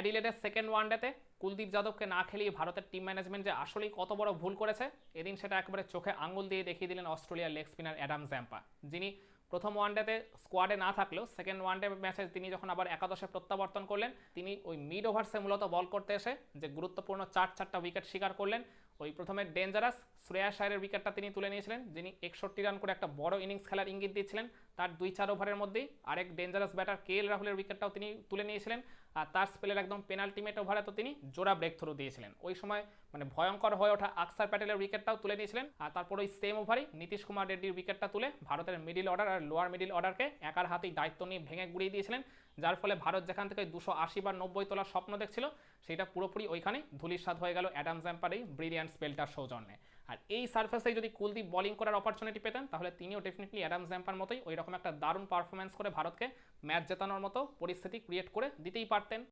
অ্যাডিলেডের second ওয়ানডেতে Kuldeep যাদবকে না খেলিয়ে ভারতের টিম ম্যানেজমেন্ট যে আসলেই কত বড় ভুল করেছে, এদিন সেটা একবারে চোখে আঙুল দিয়ে দেখিয়ে দিলেন অস্ট্রেলিয়ার লেগ স্পিনার অ্যাডাম জ্যাম্পা। যিনি প্রথম ওয়ানডেতে স্কোয়াডে না থাকলেও সেকেন্ড ওয়ানডে ম্যাচে তিনি যখন আবার একাদশে প্রত্যাবর্তন করলেন, তিনি ওই মিড ওভার্সে মূলত বল করতে এসে যে গুরুত্বপূর্ণ চার চারটা উইকেট শিকার করলেন ওই প্রথমে ডেঞ্জারাস শ্রেয়া শায়ের উইকেটটা তিনি তুলে নিয়েছিলেন, যিনি একষট্টি রান করে একটা বড় ইনিংস খেলার ইঙ্গিত দিয়েছিলেন। তার দুই চার ওভারের মধ্যেই আরেক ডেঞ্জারাস ব্যাটার কে এল রাহুলের উইকেটটাও তিনি তুলে নিয়েছিলেন। আর তার স্পেলের একদম পেনাল্টিমেট ওভারে তো তিনি জোড়া ব্রেক থ্রু দিয়েছিলেন। ওই সময় মানে ভয়ঙ্কর হয়ে ওঠা আকসার প্যাটেলের উইকেটটাও তুলে নিয়েছিলেন। আর তারপর ওই সেম ওভারই নীতিশ কুমার রেড্ডির উইকেটটা তুলে ভারতের মিডিল অর্ডার আর লোয়ার মিডিল অর্ডারকে একার হাতেই দায়িত্ব নিয়ে ভেঙে গুড়িয়ে দিয়েছিলেন। যার ফলে ভারত যেখান থেকে দুশো আশি বা নব্বই তোলার স্বপ্ন দেখছিল, সেটা পুরোপুরি ওইখানে ধুলিস্বাদ হয়ে গেল। অ্যাডাম জ্যাম্পার এই স্পেলটার সৌজন্যে আর এই সার্ফেসে যদি কুলদীপ বলিং করার অপরচুনিটি পেতেন, তাহলে তিনিও ডেফিনেটলি অ্যাডাম জ্যাম্পার মতোই ওই রকম একটা দারুণ পারফরমেন্স করে ভারতকে ম্যাচ জেতানোর মতো পরিস্থিতি ক্রিয়েট করে দিতেই পারতেন।